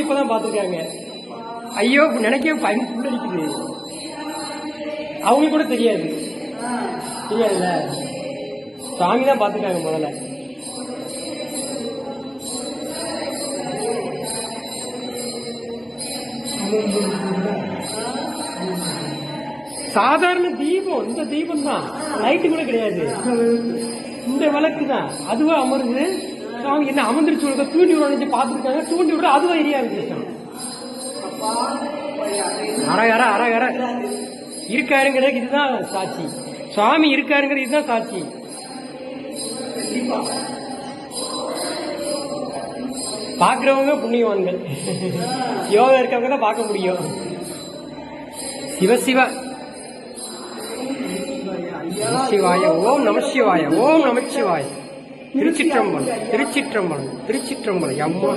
இப்பதான் பாத்துருக்காங்க ஐயோ நினைக்க பயன் புல்லடிக்குது அவங்களுக்கு கூட தெரியாது. தெரியாதுல்ல? சாமி தான் பாத்துருக்காங்க முதல்ல. சாதாரண தீபம் இந்த தீபம் தான் லைட்டு கூட கிடையாது. இந்த விளக்கு தான் அதுவா அமருது. அவங்க என்ன அமர்ந்துருச்சு உனக்கு? தூண்டி விடணும் பார்த்துருக்காங்க. தூண்டி விட அதுவா எரியா இருக்கு அரகர அரகர இருக்காருங்கிறது இதுதான் சாட்சி. சுவாமி இருக்காருங்கிறது இதுதான் சாட்சி. பார்க்குறவங்க புண்ணியவான்கள். யோகா இருக்கவங்க தான் பார்க்க முடியும். சிவ சிவ. சிவாய ஓம் நமசிவாய ஓம் நமச்சிவாய திருச்சிற்றம்பலம் திருச்சிற்றம்பலம் திருச்சிற்றம்பலம். அம்மா.